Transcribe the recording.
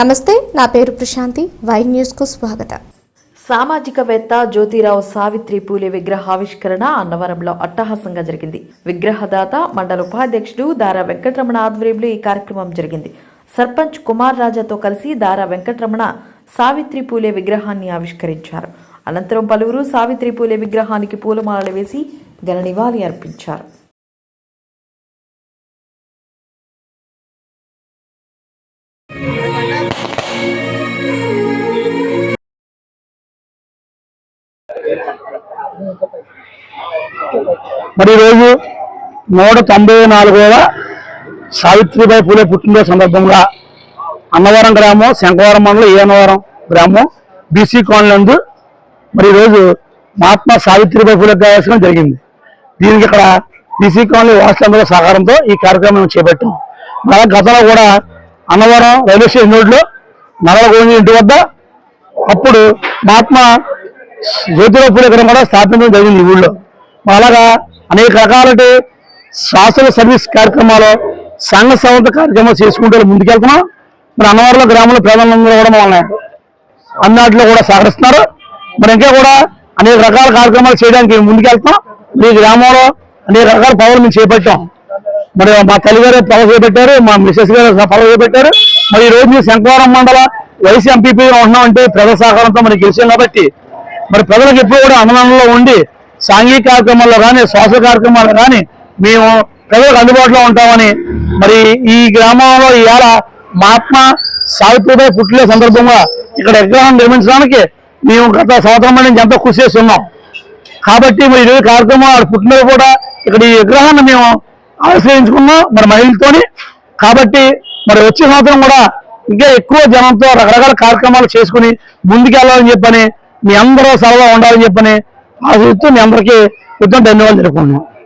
నమస్తే నా పేరు ప్రశాంతి. వై న్యూస్కు స్వాగతం. సామాజికవేత్త జ్యోతిరావు సావిత్రి పూలే విగ్రహావిష్కరణ అన్నవరంలో అట్టహాసంగా జరిగింది. విగ్రహదాత మండల ఉపాధ్యక్షుడు దారా వెంకటరమణ ఆధ్వర్యంలో ఈ కార్యక్రమం జరిగింది. సర్పంచ్ కుమార్ రాజాతో కలిసి దారా వెంకటరమణ సావిత్రి పూలే విగ్రహాన్ని ఆవిష్కరించారు. అనంతరం పలువురు సావిత్రి పూలే విగ్రహానికి పూలమాలలు వేసి ఘన నివాళి అర్పించారు. మరి ఈరోజు నూట తొంభై నాలుగవ సావిత్రిబాయి పూలే పుట్టినరోజు సందర్భంగా అన్నవరం గ్రామం శంకవరం మండలం ఏనవరం గ్రామం బీసీ కాలనీ మరి ఈరోజు మహాత్మా సావిత్రిబాయి పూలే కావాల్సిన జరిగింది. దీనికి ఇక్కడ బీసీ కాలనీ వాసులందరూ సహకారంతో ఈ కార్యక్రమం చేపట్టాం. మన గతంలో కూడా అన్నవరం రైల్వే స్టేషన్ రోడ్లో నల్లగోని ఇంటి వద్ద అప్పుడు మహాత్మా జ్యోతిరావు పూలే విగ్రహం కూడా స్థాపించడం జరిగింది ఈ ఊళ్ళో. మరి అలాగా అనేక రకాలటి శాసన సర్వీస్ కార్యక్రమాలు సంఘ సంస్థ కార్యక్రమాలు చేసుకుంటూ ముందుకెళ్తున్నాం. మరి అన్నవరంలో గ్రామంలో ప్రజలందరూ కూడా మమ్మల్ని అన్నాటిలో కూడా సహకరిస్తున్నారు. మరి ఇంకా కూడా అనేక రకాల కార్యక్రమాలు చేయడానికి ముందుకెళ్తాం మీ గ్రామంలో అనేక రకాల పనులు మేము చేపట్టాం. మరి మా తల్లిగారు పదవి చేపట్టారు మా మిసెస్ గారు పదవి చేపట్టారు. మరి ఈ రోజు మీ శంకవరం మండల వైసీ ఎంపీపీగా ఉన్నామంటే ప్రజల సహకారంతో మనకి గెలిచాం కాబట్టి మరి ప్రజలకు ఎప్పుడు కూడా అన్నదానంలో ఉండి సాంఘిక కార్యక్రమాల్లో కానీ శ్వాస కార్యక్రమాల్లో కానీ మేము ప్రజలకు అందుబాటులో ఉంటామని మరి ఈ గ్రామంలో ఇవాళ మహాత్మా సావిత్రిబాయి పుట్టిన సందర్భంగా ఇక్కడ విగ్రహం నిర్మించడానికి మేము గత సంవత్సరం నుంచి ఎంతో కృషి చేస్తున్నాం. కాబట్టి మరి ఇరవై కార్యక్రమం ఆడ పుట్టినరోజు కూడా ఇక్కడ ఈ విగ్రహాన్ని మేము ఆశ్రయించుకున్నాం మరి మహిళలతోని. కాబట్టి మరి వచ్చే సంవత్సరం కూడా ఇంకా ఎక్కువ జనంతో రకరకాల కార్యక్రమాలు చేసుకుని ముందుకెళ్ళాలని చెప్పని మీ అందరూ సరదా ఉండాలని చెప్పని ఆశిస్తూ మీ అందరికీ యుద్ధం ధన్యవాదాలు తెలుపుకుంటున్నాం.